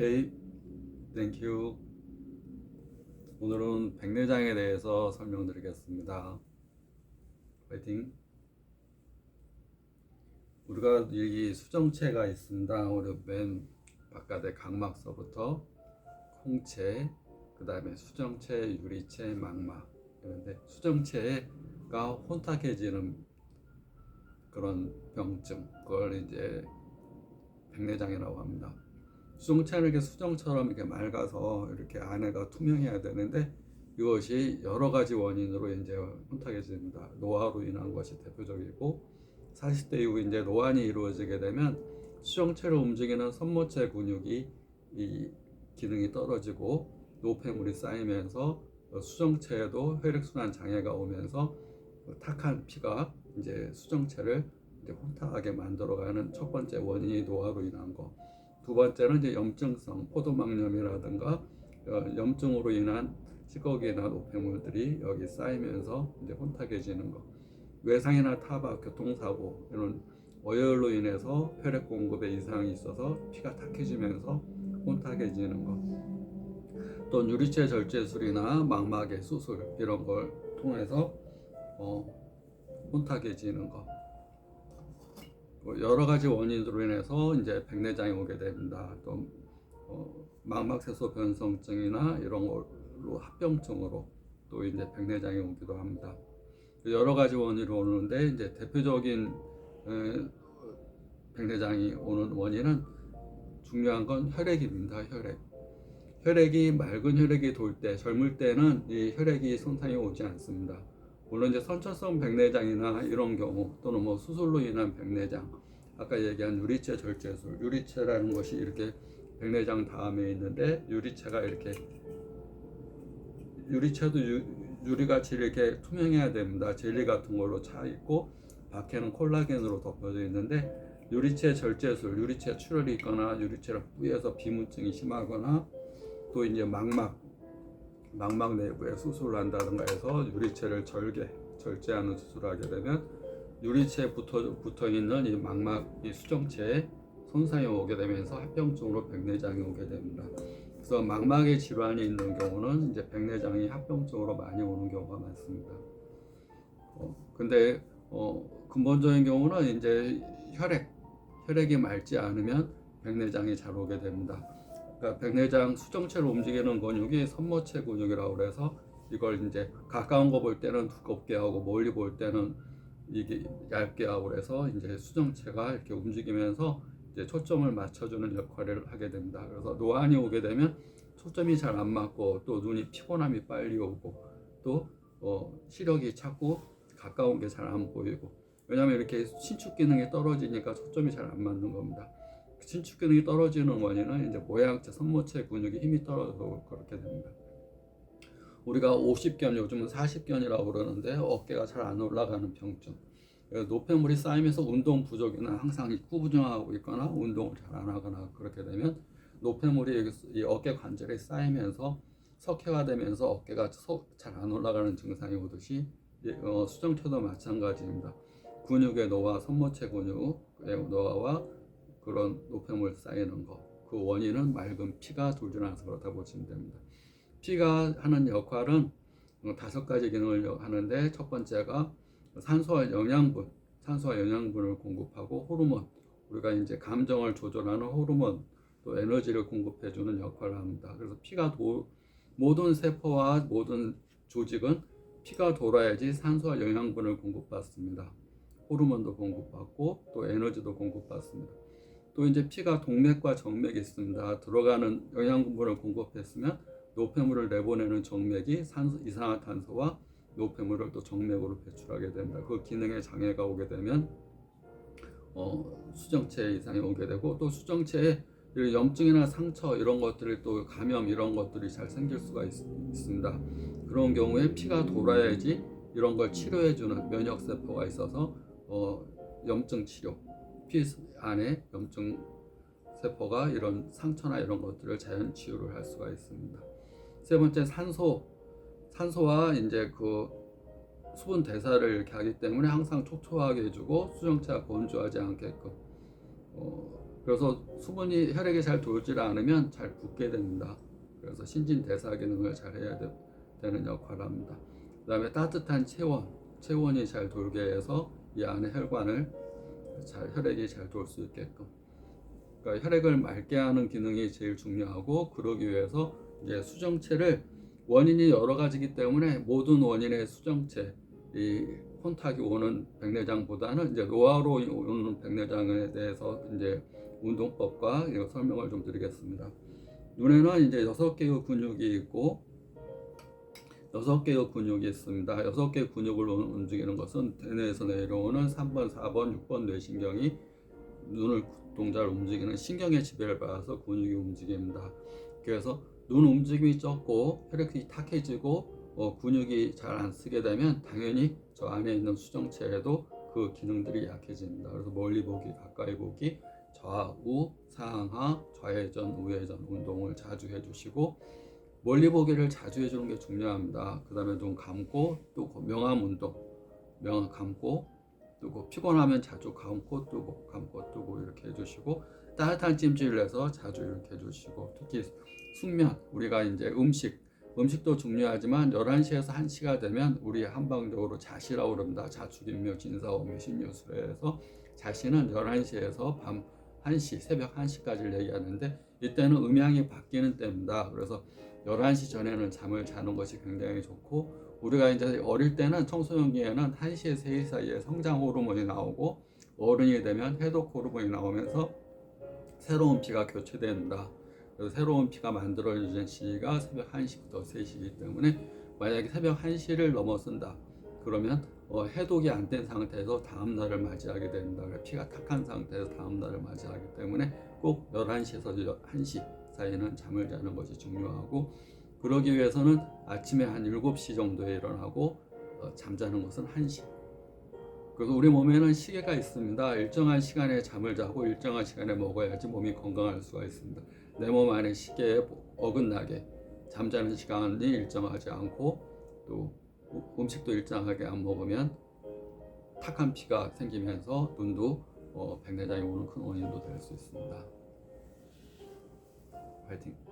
오케이, 땡큐. 오늘은 백내장에 대해서 설명드리겠습니다. 파이팅. 우리가 여기 수정체가 있습니다. 우리 맨 바깥에 각막서부터 콩체, 그 다음에 수정체, 유리체, 망막. 그런데 수정체가 혼탁해지는 그런 병증, 그걸 이제 백내장이라고 합니다. 수정체는 이렇게 수정처럼 이렇게 맑아서 이렇게 안에가 투명해야 되는데 이것이 여러 가지 원인으로 이제 혼탁해집니다. 노화로 인한 것이 대표적이고 40대 이후 이제 노안이 이루어지게 되면 수정체를 움직이는 선모체 근육이 이 기능이 떨어지고 노폐물이 쌓이면서 수정체에도 혈액순환 장애가 오면서 탁한 피가 이제 수정체를 이제 혼탁하게 만들어가는 첫 번째 원인이 노화로 인한 거. 두 번째는 이제 염증성 포도막염이라든가 어, 염증으로 인한 찌꺼기나 노폐물들이 여기 쌓이면서 이제 혼탁해지는 거. 외상이나 타박, 교통사고 이런 어혈로 인해서 혈액 공급에 이상이 있어서 피가 탁해지면서 혼탁해지는 거. 또 유리체 절제술이나 망막의 수술 이런 걸 통해서 어, 혼탁해지는 거. 뭐 여러 가지 원인으로 인해서 이제 백내장이 오게 됩니다. 또 어, 망막세소 변성증이나 이런 걸로 합병증으로 또 이제 백내장이 오기도 합니다. 여러 가지 원인으로 오는데 이제 대표적인 에, 백내장이 오는 원인은 중요한 건 혈액입니다. 혈액. 혈액이 맑은 혈액이 돌 때, 젊을 때는 이 혈액이 손상이 오지 않습니다. 물론 이제 선천성 백내장이나 이런 경우 또는 뭐 수술로 인한 백내장, 아까 얘기한 유리체 절제술, 유리체라는 것이 이렇게 백내장 다음에 있는데 유리체가 이렇게 유리체도 유, 유리같이 이렇게 투명해야 됩니다. 젤리 같은 걸로 차 있고 밖에는 콜라겐으로 덮여져 있는데 유리체 절제술, 유리체 출혈이 있거나 유리체를 뿌여서 비문증이 심하거나 또 이제 망막 망막 내부에 수술을 한다든가 해서 유리체를 절개, 절제하는 수술을 하게 되면 유리체에 붙어, 붙어 있는 이 망막, 이 수정체에 손상이 오게 되면서 합병증으로 백내장이 오게 됩니다. 그래서 망막에 질환이 있는 경우는 이제 백내장이 합병증으로 많이 오는 경우가 많습니다. 어, 근데 어, 근본적인 경우는 이제 혈액, 혈액이 맑지 않으면 백내장이 잘 오게 됩니다. 그러니까 백내장 수정체를 움직이는 근육이 선모체 근육이라고 그래서 이걸 이제 가까운 거 볼 때는 두껍게 하고 멀리 볼 때는 이게 얇게 하고 그래서 이제 수정체가 이렇게 움직이면서 이제 초점을 맞춰주는 역할을 하게 됩니다. 그래서 노안이 오게 되면 초점이 잘 안 맞고 또 눈이 피곤함이 빨리 오고 또 어, 시력이 자꾸 가까운 게 잘 안 보이고 왜냐하면 이렇게 신축 기능이 떨어지니까 초점이 잘 안 맞는 겁니다. 신축 기능이 떨어지는 원인은 이제 모양체, 선모체 근육이 힘이 떨어져서 그렇게 됩니다. 우리가 50견, 요즘은 40견이라고 그러는데 어깨가 잘 안 올라가는 병증. 노폐물이 쌓이면서 운동 부족이나 항상 구부정하고 있거나 운동을 잘 안 하거나 그렇게 되면 노폐물이 이 어깨 관절에 쌓이면서 석회화 되면서 어깨가 잘 안 올라가는 증상이 오듯이 어, 수정체도 마찬가지입니다. 근육의 노화, 선모체 근육의 노화와 그런 노폐물 쌓이는 거. 그 원인은 맑은 피가 않아서 그렇다고 보시면 됩니다. 피가 하는 역할은 다섯 가지 기능을 하는데 첫 번째가 산소와 영양분, 산소와 영양분을 공급하고 호르몬, 우리가 이제 감정을 조절하는 호르몬, 또 에너지를 공급해주는 역할을 합니다. 그래서 피가 도, 모든 세포와 모든 조직은 피가 돌아야지 산소와 영양분을 공급받습니다. 호르몬도 공급받고 또 에너지도 공급받습니다. 또 이제 피가 동맥과 정맥이 있습니다. 들어가는 영양분을 공급했으면 노폐물을 내보내는 정맥이 산소, 이산화탄소와 노폐물을 또 정맥으로 배출하게 됩니다. 그 기능에 장애가 오게 되면 어, 수정체 이상이 오게 되고 또 수정체에 염증이나 상처 이런 것들이 또 감염 이런 것들이 잘 생길 수가 있, 습니다 그런 경우에 피가 돌아야지 이런 걸 치료해주는 면역 세포가 있어서 어, 염증 치료, 피 안에 염증 세포가 이런 상처나 이런 것들을 자연 치유를 할 수가 있습니다. 세 번째 산소, 산소와 이제 그 수분 대사를 이렇게 하기 때문에 항상 촉촉하게 해주고 수정체가 건조하지 않게끔 어, 그래서 수분이 혈액이 잘 돌지 않으면 잘 붓게 됩니다. 그래서 신진 대사 기능을 잘 해야 되, 는 역할을 합니다. 그다음에 따뜻한 체원, 체원이 잘 돌게 해서 이 안에 혈관을 잘 혈액이 잘 돌 수 있게끔. 그러니까 혈액을 맑게 하는 기능이 제일 중요하고 그러기 위해서 이제 수정체를 원인이 여러 가지이기 때문에 모든 원인의 수정체 이 혼탁이 오는 백내장보다는 이제 노화로 오는 백내장에 대해서 이제 운동법과 설명을 좀 드리겠습니다. 눈에는 이제 여섯 개의 근육이 있고 여섯 개의 근육이 있습니다. 여섯 개의 근육을 움직이는 것은 대뇌에서 내려오는 3번, 4번, 6번 뇌신경이 눈을 동작을 움직이는 신경의 지배를 받아서 근육이 움직입니다. 그래서 눈 움직임이 적고 혈액이 탁해지고 어, 근육이 잘 안 쓰게 되면 당연히 저 안에 있는 수정체에도 그 기능들이 약해집니다. 그래서 멀리 보기, 가까이 보기, 좌우, 상하, 좌회전, 우회전 운동을 자주 해주시고 멀리 보기를 자주 해주는 게 중요합니다. 그 다음에 눈 감고 뜨고 명암 운동, 명암 감고 뜨고 피곤하면 자주 감고 뜨고 감고 뜨고 이렇게 해주시고 따뜻한 찜질을 해서 자주 이렇게 해주시고 특히 숙면 우리가 이제 음식 음식도 중요하지만 11시에서 1시가 되면 우리 한방적으로 자시라고 그럽니다. 자축인묘 진사오묘 신묘술에서 자시는 11시에서 밤 1시 새벽 1시까지를 얘기하는데 이때는 음양이 바뀌는 때입니다. 그래서 11시 전에는 잠을 자는 것이 굉장히 좋고 우리가 이제 어릴 때는 청소년기에는 1시에 3시 사이에 성장 호르몬이 나오고 어른이 되면 해독 호르몬이 나오면서 새로운 피가. 그래서 새로운 피가 만들어지는 시기가 새벽 1시부터 3시이기 때문에 만약에 새벽 1시를 넘어선다. 그러면 어, 해독이 안 된 상태에서 다음 날을 맞이하게 된다. 피가 탁한 상태에서 다음 날을 맞이하기 때문에 꼭 11시에서 1시 사이에는 잠을 자는 것이 중요하고 그러기 위해서는 아침에 한 7시 정도에 일어나고 어, 잠자는 것은 1시. 그래서 우리 몸에는 시계가 있습니다. 일정한 시간에 잠을 자고 일정한 시간에 먹어야지 몸이 건강할 수가 있습니다. 내 몸 안에 시계에 어긋나게 잠자는 시간이 일정하지 않고 또 음식도 일정하게 안 먹으면 탁한 피가 생기면서 눈도 어, 백내장이 오는 큰 원인도 될 수 있습니다. 파이팅!